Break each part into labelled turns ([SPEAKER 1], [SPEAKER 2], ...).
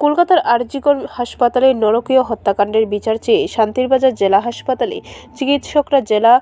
[SPEAKER 1] কলকাতার আরজিকর হাসপাতালে নরকীয় হত্যাকাণ্ডের বিচার চেয়ে শান্তিরবাজার জেলা হাসপাতালে চিকিৎসকরা জেলা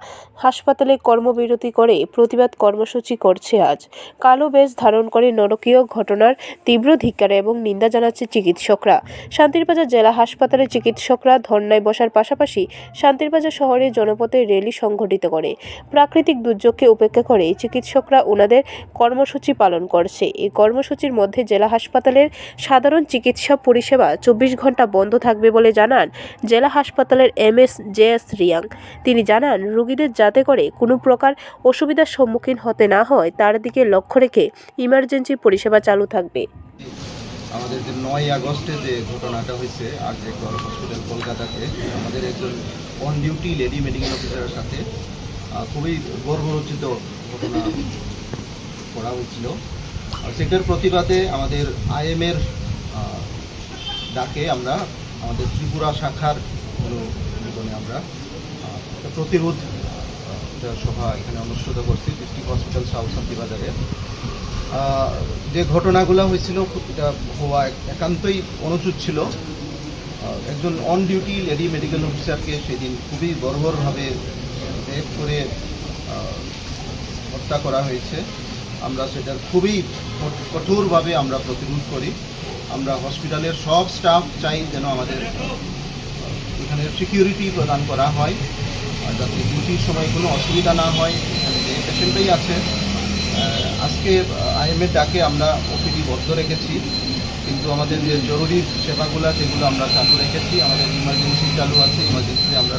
[SPEAKER 1] হাসপাতালে কর্মবিরতি করে প্রতিবাদ কর্মসূচি করছে আজ। কালো বেশ ধারণ করে নরকীয় ঘটনার তীব্র ধিক্কার এবং নিন্দা জানাচ্ছে চিকিৎসকরা। শান্তিরবাজার জেলা হাসপাতালে চিকিৎসকরা ধর্নায় বসার পাশাপাশি শান্তিরবাজার শহরে জনপথে র্যালি সংঘটিত করে। প্রাকৃতিক দুর্যোগকে উপেক্ষা করে চিকিৎসকরা ওনাদের কর্মসূচি পালন করছে। এই কর্মসূচির মধ্যে জেলা হাসপাতালের সাধারণ চিকিৎসা পরিষেবা চব্বিশ ঘণ্টা বন্ধ থাকবে বলে জানান জেলা হাসপাতালের M S J S Riang. তিনি জানান, রোগীদের যাতে করে কোনো প্রকার অসুবিধার সম্মুখীন হতে না হয়, তার দিকে লক্ষ্য রেখে ইমার্জেন্সি পরিষেবা চালু থাকবে।
[SPEAKER 2] আমাদের যে নয় আগস্টে যে ঘটনাটা হয়েছে, আর যে হসপিটাল কলকাতাতে, আমাদের একজন অন ডিউটি লেডি মেডিকেল অফিসারের সাথে খুবই গর্বরচিত ঘটনা করা হয়েছিল। আর সেটার প্রতিবাদে আমাদের আইএমের ডাকে আমরা আমাদের ত্রিপুরা শাখার জীবনে আমরা প্রতিরোধ সভা এখানে অনুষ্ঠিত করছি, ডিস্ট্রিক্ট হসপিটাল সাউথ শান্তিবাজারে যে ঘটনাগুলো হয়েছিল হওয়া এক- একান্তই অনুচিত ছিল। একজন অন ডিউটি লেডি মেডিকেল অফিসারকে সেদিন খুবই বর্বরভাবে রেপ করে হত্যা করা হয়েছে। আমরা সেটার খুবই কঠোরভাবে আমরা প্রতিরোধ করি। আমরা হসপিটালের সব স্টাফ চাই যেন আমাদের, এখানে সিকিউরিটি প্রদান করা হয়, আর যাতে ডিউটির সময় কোনো অসুবিধা না হয়, এখানে যে পেশেন্টই আছে। আজকে আইএমএর ডাকে আমরা ওপিডি বন্ধ রেখেছি, কিন্তু আমাদের যে জরুরি সেবাগুলো, সেগুলো আমরা চালু রেখেছি। আমাদের ইমার্জেন্সি চালু আছে ইমার্জেন্সি আমরা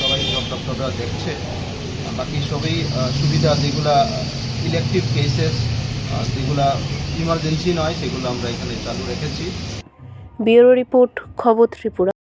[SPEAKER 2] সবাই সব ডক্টররা দেখছে। বাকি সবই সুবিধা যেগুলা ইলেকটিভ কেসেস যেগুলা ইমার্জেন্সি নয় সেগুলো আমরা এখানে চালু রেখেছি।
[SPEAKER 1] ব্যুরো রিপোর্ট খবর ত্রিপুরা।